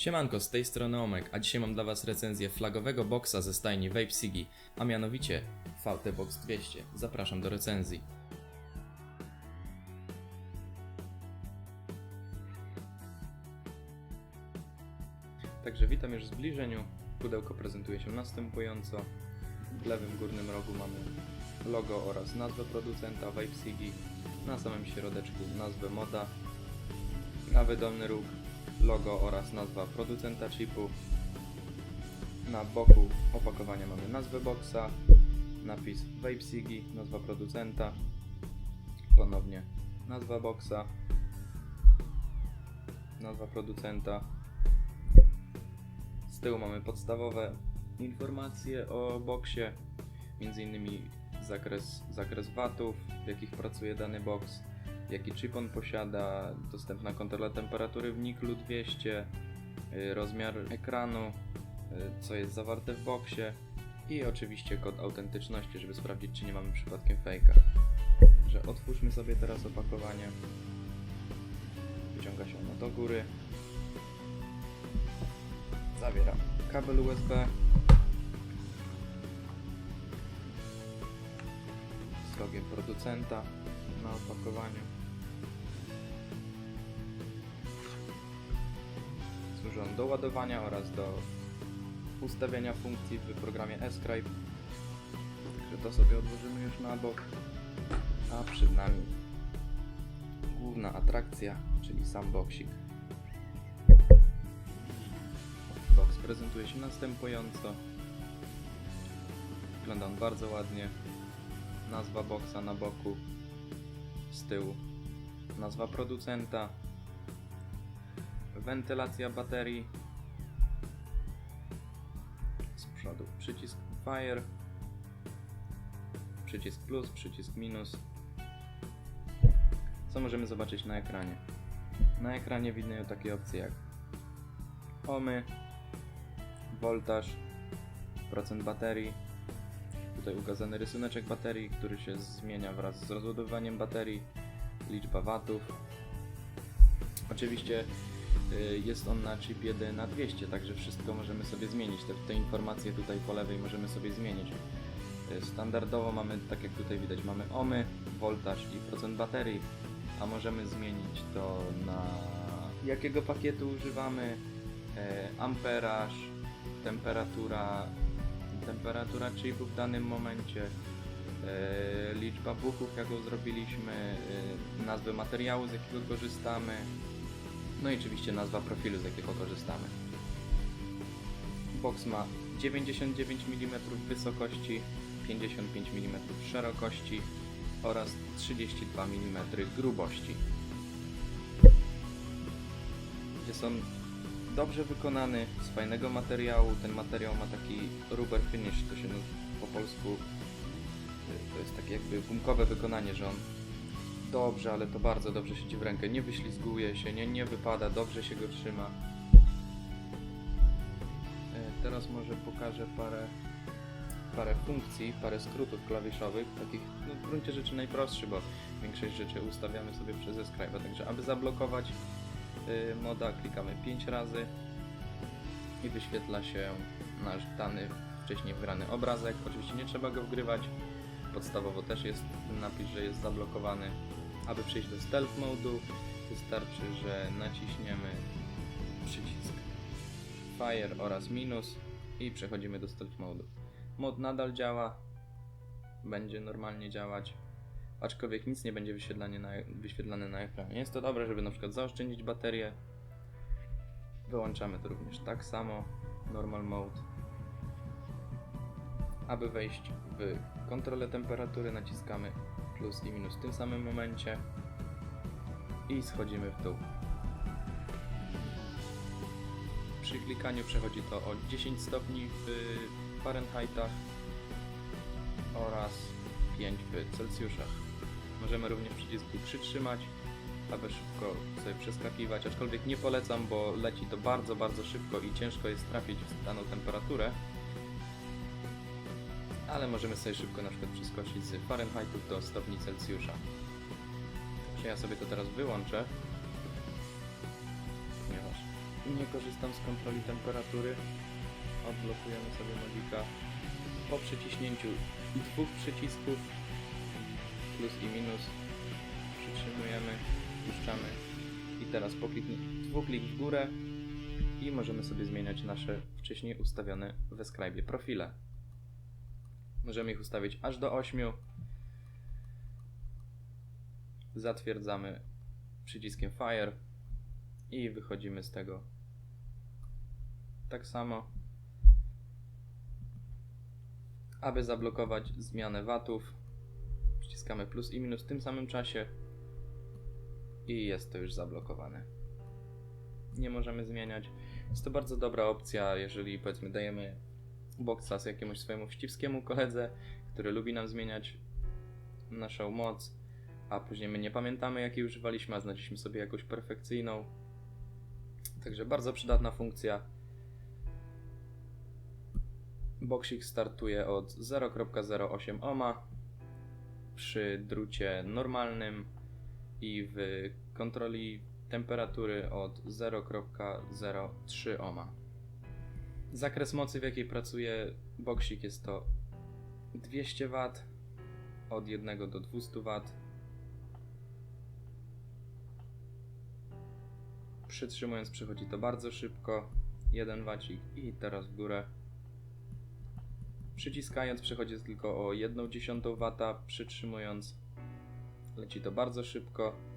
Siemanko, z tej strony Omek, a dzisiaj mam dla Was recenzję flagowego boksa ze stajni Vape Sigi, a mianowicie VT Box 200. Zapraszam do recenzji. Także witam już w zbliżeniu. Pudełko prezentuje się następująco. W lewym górnym rogu mamy logo oraz nazwę producenta Vape Sigi. Na samym środeczku nazwę moda. Prawy dolny róg logo oraz nazwa producenta chipu. Na boku opakowania mamy nazwę boxa, napis Vape Sigi, nazwa producenta, ponownie nazwa boxa, nazwa producenta. Z tyłu mamy podstawowe informacje o boksie, m.in. zakres, zakres watów, w jakich pracuje dany box, jaki chip on posiada, dostępna kontrola temperatury w Niklu 200, y, rozmiar ekranu, y, co jest zawarte w boksie i oczywiście kod autentyczności, żeby sprawdzić, czy nie mamy przypadkiem fejka. Także otwórzmy sobie teraz opakowanie. Wyciąga się ono do góry. Zawiera kabel USB. Logiem producenta na opakowaniu. Służy on do ładowania oraz do ustawiania funkcji w programie Escribe. Także to sobie odłożymy już na bok. A przed nami główna atrakcja, czyli sam boksik. Box prezentuje się następująco. Wygląda on bardzo ładnie. Nazwa boxa na boku, z tyłu nazwa producenta, wentylacja baterii, z przodu przycisk fire, przycisk plus, przycisk minus. Co możemy zobaczyć na ekranie? Na ekranie widnieją takie opcje jak ohmy, voltaż, procent baterii, tutaj ukazany rysuneczek baterii, który się zmienia wraz z rozładowywaniem baterii, liczba watów. Oczywiście jest on na chipie na 200, także wszystko możemy sobie zmienić. Te, te informacje tutaj po lewej możemy sobie zmienić. Y, Standardowo mamy, tak jak tutaj widać, mamy ohmy, voltaż i procent baterii, a możemy zmienić to na jakiego pakietu używamy, e, amperaż, temperatura, temperatura chipu w danym momencie, liczba buchów, jaką zrobiliśmy, nazwę materiału, z jakiego korzystamy, no i oczywiście nazwa profilu, z jakiego korzystamy. Box ma 99 mm wysokości, 55 mm szerokości oraz 32 mm grubości. Jest on dobrze wykonany, z fajnego materiału. Ten materiał ma taki rubber finish, to się po polsku. To jest takie jakby gumkowe wykonanie, że on dobrze, ale to bardzo dobrze siedzi w rękę. Nie wyślizguje się, nie, nie wypada, dobrze się go trzyma. Y, Teraz może pokażę parę, parę funkcji, parę skrótów klawiszowych, takich no, w gruncie rzeczy najprostszy, bo większość rzeczy ustawiamy sobie przez Escribe. Także aby zablokować y, moda klikamy 5 razy i wyświetla się nasz dany wcześniej wgrany obrazek. Oczywiście nie trzeba go wgrywać. Podstawowo też jest napis, że jest zablokowany. Aby przejść do stealth modu wystarczy, że naciśniemy przycisk fire oraz minus i przechodzimy do stealth modu. Mod nadal działa, będzie normalnie działać aczkolwiek nic nie będzie wyświetlane na, wyświetlane na ekranie. Jest to dobre, żeby na przykład zaoszczędzić baterię. Wyłączamy to również tak samo, normal mode. Aby wejść w kontrolę temperatury naciskamy plus i minus w tym samym momencie i schodzimy w dół. Przy klikaniu przechodzi to o 10 stopni w Fahrenheitach oraz 5 w Celsjuszach. Możemy również przycisk tu przytrzymać, aby szybko sobie przeskakiwać, aczkolwiek nie polecam, bo leci to bardzo, bardzo szybko i ciężko jest trafić w daną temperaturę. Ale możemy sobie szybko na przykład przeskoczyć z Fahrenheitów do stopni Celsjusza. Także ja sobie to teraz wyłączę, ponieważ nie korzystam z kontroli temperatury. Odblokujemy sobie modika po przyciśnięciu dwóch przycisków plus i minus. Przytrzymujemy, puszczamy i teraz po klikni- dwuklik w górę i możemy sobie zmieniać nasze wcześniej ustawione w Scribe profile. Możemy ich ustawić aż do 8. Zatwierdzamy przyciskiem Fire i wychodzimy z tego. Tak samo. Aby zablokować zmianę watów, przyciskamy plus i minus w tym samym czasie i jest to już zablokowane. Nie możemy zmieniać. Jest to bardzo dobra opcja, jeżeli powiedzmy dajemy boksa z jakiemuś swojemu wścibskiemu koledze, który lubi nam zmieniać naszą moc, a później my nie pamiętamy jakiej używaliśmy, a znaleźliśmy sobie jakąś perfekcyjną. Także bardzo przydatna funkcja. Boksik startuje od 0.08 ohma przy drucie normalnym i w kontroli temperatury od 0.03 ohma. Zakres mocy, w jakiej pracuje boksik jest to 200 W od 1 do 200 W. Przytrzymując przechodzi to bardzo szybko. 1 wacik i teraz w górę. Przyciskając przechodzi tylko o 1 dziesiątą W, przytrzymując leci to bardzo szybko.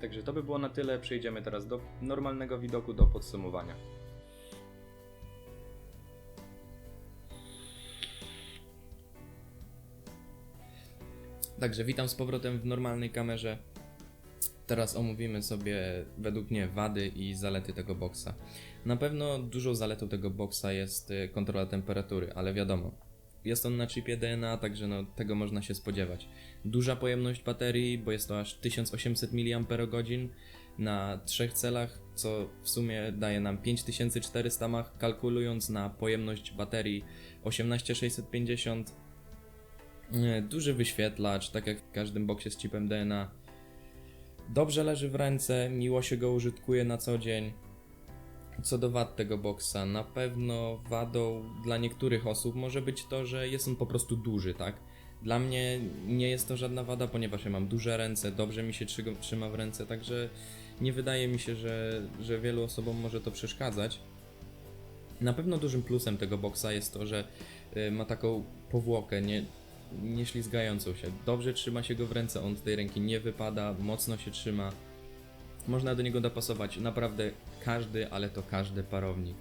Także to by było na tyle. Przejdziemy teraz do normalnego widoku, do podsumowania. Także witam z powrotem w normalnej kamerze. Teraz omówimy sobie według mnie wady i zalety tego boksa. Na pewno dużą zaletą tego boksa jest y, kontrola temperatury, ale wiadomo, jest on na chipie DNA, także no, tego można się spodziewać. Duża pojemność baterii, bo jest to aż 1800 mAh na trzech celach, co w sumie daje nam 5400 mAh, kalkulując na pojemność baterii 18650. E, Duży wyświetlacz, tak jak w każdym boksie z chipem DNA. Dobrze leży w ręce, miło się go użytkuje na co dzień. Co do wad tego boksa, na pewno wadą dla niektórych osób może być to, że jest on po prostu duży, tak? Dla mnie nie jest to żadna wada, ponieważ ja mam duże ręce, dobrze mi się trzy- trzyma w ręce, także nie wydaje mi się, że, że wielu osobom może to przeszkadzać. Na pewno dużym plusem tego boksa jest to, że y, ma taką powłokę, nie, nie ślizgającą się. Dobrze trzyma się go w ręce, on z tej ręki nie wypada, mocno się trzyma. Można do niego dopasować naprawdę każdy, ale to każdy parownik.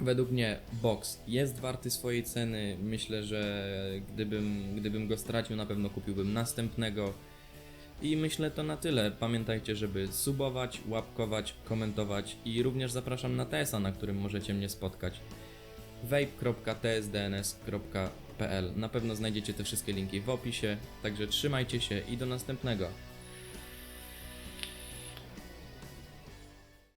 Według mnie box jest warty swojej ceny. Myślę, że gdybym, gdybym go stracił, na pewno kupiłbym następnego. I myślę to na tyle. Pamiętajcie, żeby subować, łapkować, komentować i również zapraszam na TS-a, na którym możecie mnie spotkać. vape.tsdns.pl Na pewno znajdziecie te wszystkie linki w opisie, także trzymajcie się i do następnego.